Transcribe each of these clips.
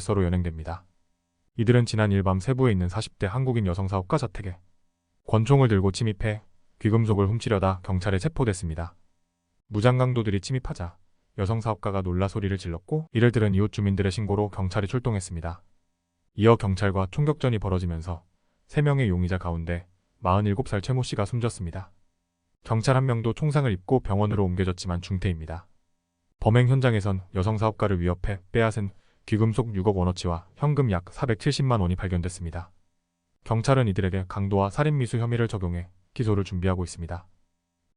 서로 연행됩니다. 이들은 지난 일밤 세부에 있는 40대 한국인 여성 사업가 자택에 권총을 들고 침입해 귀금속을 훔치려다 경찰에 체포됐습니다. 무장강도들이 침입하자 여성 사업가가 놀라 소리를 질렀고 이를 들은 이웃 주민들의 신고로 경찰이 출동했습니다. 이어 경찰과 총격전이 벌어지면서 3명의 용의자 가운데 47살 최모 씨가 숨졌습니다. 경찰 한 명도 총상을 입고 병원으로 옮겨졌지만 중태입니다. 범행 현장에선 여성 사업가를 위협해 빼앗은 귀금속 6억 원어치와 현금 약 470만 원이 발견됐습니다. 경찰은 이들에게 강도와 살인미수 혐의를 적용해 기소를 준비하고 있습니다.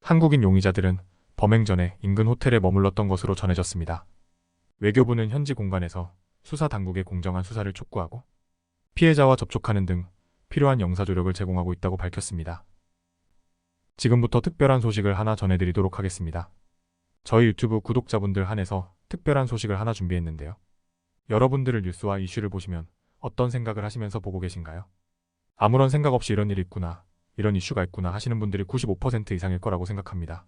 한국인 용의자들은 범행 전에 인근 호텔에 머물렀던 것으로 전해졌습니다. 외교부는 현지 공간에서 수사 당국의 공정한 수사를 촉구하고 피해자와 접촉하는 등 필요한 영사 조력을 제공하고 있다고 밝혔습니다. 지금부터 특별한 소식을 하나 전해드리도록 하겠습니다. 저희 유튜브 구독자분들 한해서 특별한 소식을 하나 준비했는데요. 여러분들을 뉴스와 이슈를 보시면 어떤 생각을 하시면서 보고 계신가요? 아무런 생각 없이 이런 일이 있구나, 이런 이슈가 있구나 하시는 분들이 95% 이상일 거라고 생각합니다.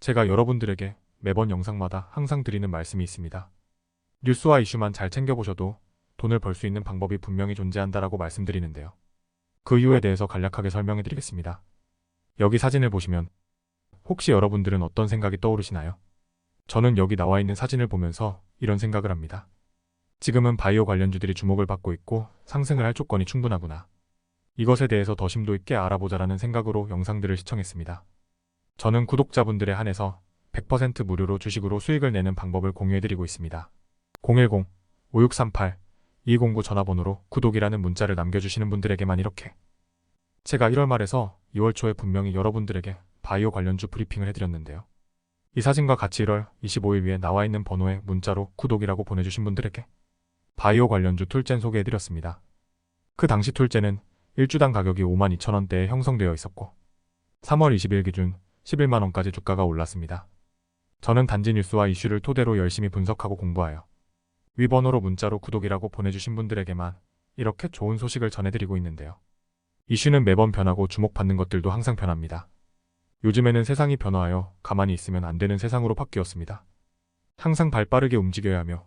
제가 여러분들에게 매번 영상마다 항상 드리는 말씀이 있습니다. 뉴스와 이슈만 잘 챙겨보셔도 돈을 벌 수 있는 방법이 분명히 존재한다라고 말씀드리는데요. 그 이유에 대해서 간략하게 설명해 드리겠습니다. 여기 사진을 보시면 혹시 여러분들은 어떤 생각이 떠오르시나요? 저는 여기 나와 있는 사진을 보면서 이런 생각을 합니다. 지금은 바이오 관련주들이 주목을 받고 있고 상승을 할 조건이 충분하구나. 이것에 대해서 더 심도 있게 알아보자라는 생각으로 영상들을 시청했습니다. 저는 구독자분들에 한해서 100% 무료로 주식으로 수익을 내는 방법을 공유해드리고 있습니다. 010-5638-209 전화번호로 구독이라는 문자를 남겨주시는 분들에게만 이렇게 제가 1월 말에서 2월 초에 분명히 여러분들에게 바이오 관련주 브리핑을 해드렸는데요. 이 사진과 같이 1월 25일 위에 나와 있는 번호에 문자로 구독이라고 보내주신 분들에게 바이오 관련주 툴젠 소개해드렸습니다. 그 당시 툴젠은 1주당 가격이 52,000원대에 형성되어 있었고 3월 20일 기준 11만원까지 주가가 올랐습니다. 저는 단지 뉴스와 이슈를 토대로 열심히 분석하고 공부하여 위 번호로 문자로 구독이라고 보내주신 분들에게만 이렇게 좋은 소식을 전해드리고 있는데요. 이슈는 매번 변하고 주목받는 것들도 항상 변합니다. 요즘에는 세상이 변화하여 가만히 있으면 안 되는 세상으로 바뀌었습니다. 항상 발빠르게 움직여야 하며